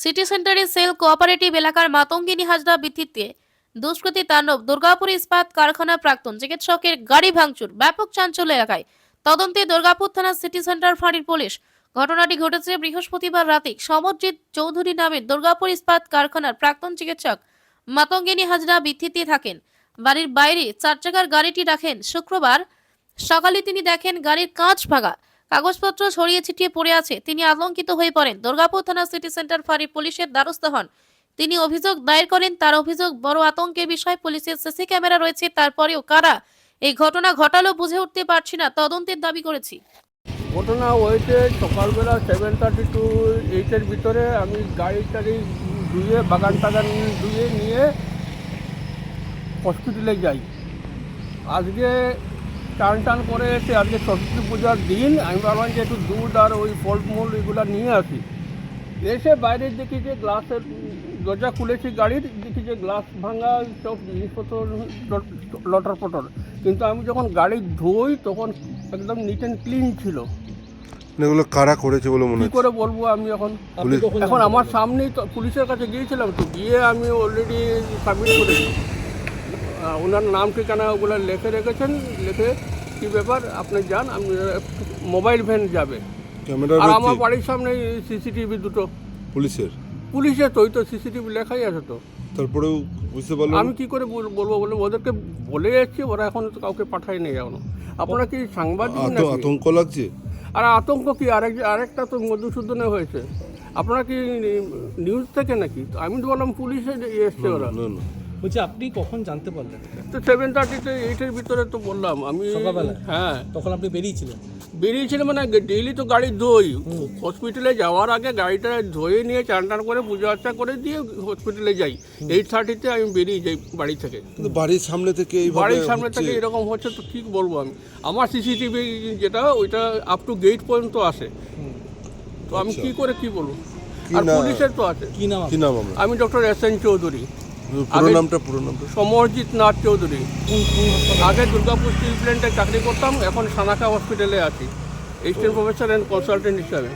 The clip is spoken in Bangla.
সিটি সেন্টারের সেল কোঅপারেটিভ এলাকার মাতঙ্গিনী হাজরা ভিত্তিতে দুষ্কৃতী তাণ্ডব, দুর্গাপুর ইস্পাত কারখানা প্রাক্তন চিকিৎসকের গাড়ি ভাঙচুর, ব্যাপক চাঞ্চল্য এলাকায়। তদন্তে দুর্গাপুর থানা সিটি সেন্টার ফাঁড়ির পুলিশ। ঘটনাটি ঘটেছে বৃহস্পতিবার রাতে। সমরজিৎ চৌধুরী নামে দুর্গাপুর ইস্পাত কারখানার প্রাক্তন চিকিৎসক মাতঙ্গিনী হাজরা ভিত্তিতে থাকেন। বাড়ির বাইরে চার চাকার গাড়িটি রাখেন। শুক্রবার সকালে তিনি দেখেন গাড়ির কাঁচ ভাঙা। কাগজপত্র ছড়িয়ে ছিটিয়ে পড়ে আছে। তিনি আতঙ্কিত হয়ে পড়েন। দুর্গাপুর থানা সিটি সেন্টার ফাঁড়ির পুলিশের দ্বারস্থ হন। তিনি অভিযোগ দায়ের করেন, তার অভিযোগ বড় আতঙ্কের বিষয়। পুলিশের সিসি ক্যামেরা রয়েছে, তারপরেও কারা এই ঘটনা ঘটালো বুঝে উঠতে পারছি না। তদন্তের দাবি করেছি। ঘটনা হয়েছে সকালবেলা সেভেন থার্টি টু এইটের ভিতরে। আমি গাড়ি টাড়ি ধুয়ে, বাগান টাগান ধুয়ে নিয়ে হসপিটালে যাই। আজকে টান টান করে এসে আজকে সরস্বতী পূজার দিন আমি ভাবলাম যে একটু দুধ আর ওই ফলমূল এগুলো নিয়ে আসি। এসে বাইরের দেখি যে গ্লাসের দরজা খুলেছি গাড়ির দেখি যে গ্লাস ভাঙা সব জিনিসপত্র লটর পটর। কিন্তু আমি যখন গাড়ি ধুই তখন একদম নিট অ্যান্ড ক্লিন ছিল। না, এগুলো কারা করেছে বলে মনে কি করে বলব আমি এখন? পুলিশ। এখন আমার সামনেই তো পুলিশের কাছে গিয়েছিলাম তো গিয়ে আমি অলরেডি সাবমিট করেছি। ওনার নাম ঠিকানা ওগুলো লিখে রেখেছেন লিখে কি ব্যাপার? আপনি যান আমি মোবাইল ভ্যান যাবে। আর আমার বাড়ির সামনে সিসিটিভি দুটো। পুলিশের? পুলিশের তো ওই তো সিসিটিভি লেখাই আছে তো। তারপরেও বুঝতে পারল আমি কি করে বলব বলে ওদেরকে বলে যাচ্ছি ওরা এখন কাউকে পাঠায় নেই এখনও। আপনারা কি সাংবাদিক আত- আতঙ্ক লাগছে? আর আতঙ্ক কি? আরেক আরেকটা তো মধুসূদনে হয়েছে। আপনারা কি নিউজ থেকে নাকি? আমি তো বললাম পুলিশে এসছে ওরা। না না। বলছি আপনি কখন জানতে পারলেন? তো সেভেন থার্টিতে এইটের ভিতরে তো বললাম আমি সকালবেলায়? হ্যাঁ। তখন আপনি বেরিয়েছিলেন? বেরিয়েছিল মানে ডেইলি তো গাড়ি ধোই। হসপিটালে যাওয়ার আগে গাড়িটা ধুয়ে নিয়ে চান টান করে পুজো আর্চা করে দিয়ে হসপিটালে যাই। এইট থার্টিতে আমি বেরিয়ে যাই বাড়ি থেকে। কিন্তু বাড়ির সামনে থেকে বাড়ির সামনে থেকে এরকম হচ্ছে তো ঠিক বলব আমি? আমার সিসিটিভি যেটা ওইটা আপ টু গেট পর্যন্ত আসে। তো আমি কি করে কি বলব? আর পুলিশের তো আছে। কি নাম কি নাম আমি ডক্টর এস এন চৌধুরী পুরো নামটা পুরো নামটা। সমরজিৎ নাথ চৌধুরী। আগে দুর্গাপুর স্টিল প্ল্যান্টে চাকরি করতাম এখন সানাকা হসপিটালে আছি। এসিস্ট্যান্ট প্রফেসর অ্যান্ড কনসালটেন্ট হিসাবে।